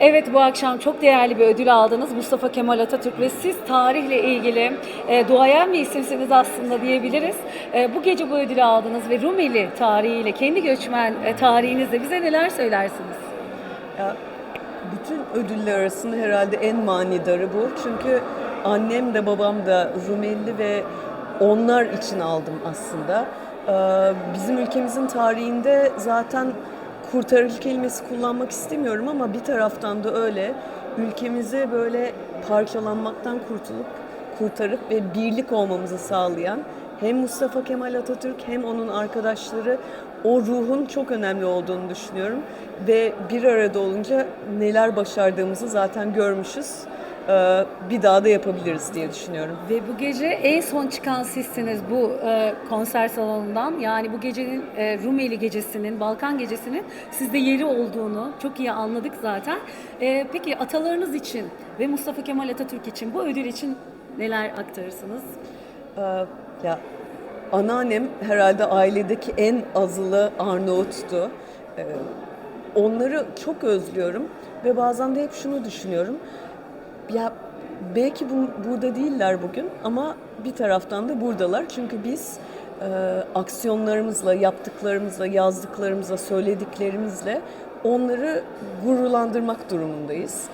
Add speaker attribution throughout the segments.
Speaker 1: Evet bu akşam çok değerli bir ödül aldınız Mustafa Kemal Atatürk ve siz tarihle ilgili e, duayen bir isimsiniz aslında diyebiliriz. E, bu gece bu ödülü aldınız ve Rumeli tarihiyle, kendi göçmen e, tarihinizle bize neler söylersiniz?
Speaker 2: Ya, bütün ödüller arasında herhalde en manidarı bu. Çünkü annem de babam da Rumeli ve onlar için aldım aslında. Ee, Bizim ülkemizin tarihinde zaten kurtarıcı kelimesi kullanmak istemiyorum ama bir taraftan da öyle. Ülkemizi böyle parçalanmaktan kurtulup kurtarıp ve birlik olmamızı sağlayan hem Mustafa Kemal Atatürk hem onun arkadaşları o ruhun çok önemli olduğunu düşünüyorum ve bir arada olunca neler başardığımızı zaten görmüşüz. Ee, Bir daha da yapabiliriz diye düşünüyorum.
Speaker 1: Ve bu gece en son çıkan sizsiniz bu e, konser salonundan. Yani bu gecenin e, Rumeli gecesinin, Balkan gecesinin sizde yeri olduğunu çok iyi anladık zaten. E, peki atalarınız için ve Mustafa Kemal Atatürk için bu ödül için neler aktarırsınız?
Speaker 2: Ya anneannem herhalde ailedeki en azılı Arnavut'tu. Onları çok özlüyorum ve bazen de hep şunu düşünüyorum. Ya belki bu, burada değiller bugün ama bir taraftan da buradalar. Çünkü biz e, aksiyonlarımızla, yaptıklarımızla, yazdıklarımızla, söylediklerimizle onları gururlandırmak durumundayız.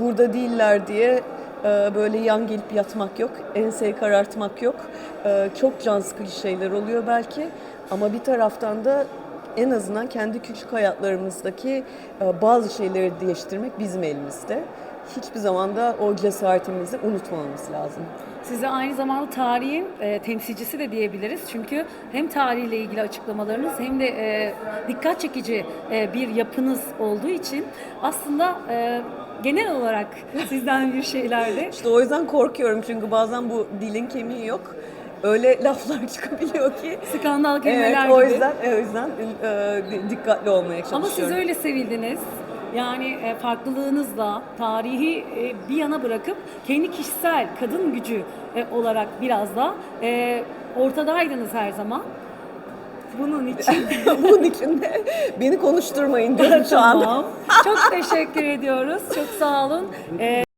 Speaker 2: Burada değiller diye e, böyle yan gelip yatmak yok, enseyi karartmak yok. E, çok can sıkıcı şeyler oluyor belki ama bir taraftan da en azından kendi küçük hayatlarımızdaki e, bazı şeyleri değiştirmek bizim elimizde. Hiçbir zaman da o cesaretimizi unutmamamız lazım.
Speaker 1: Size aynı zamanda tarihin e, temsilcisi de diyebiliriz. Çünkü hem tarihle ilgili açıklamalarınız hem de e, dikkat çekici e, bir yapınız olduğu için aslında e, genel olarak sizden bir şeylerdi.
Speaker 2: İşte o yüzden korkuyorum çünkü bazen bu dilin kemiği yok. Öyle laflar çıkabiliyor ki.
Speaker 1: Skandal kelimeler
Speaker 2: Evet, o
Speaker 1: gibi.
Speaker 2: yüzden o yüzden e, dikkatli olmaya çalışıyorum.
Speaker 1: Ama siz öyle sevildiniz. Yani e, farklılığınızla tarihi e, bir yana bırakıp kendi kişisel kadın gücü e, olarak biraz da e, ortadaydınız her zaman. Bunun için
Speaker 2: Bunun için de beni konuşturmayın diyorum şu anda.
Speaker 1: tamam. Çok teşekkür ediyoruz. Çok sağ olun. E,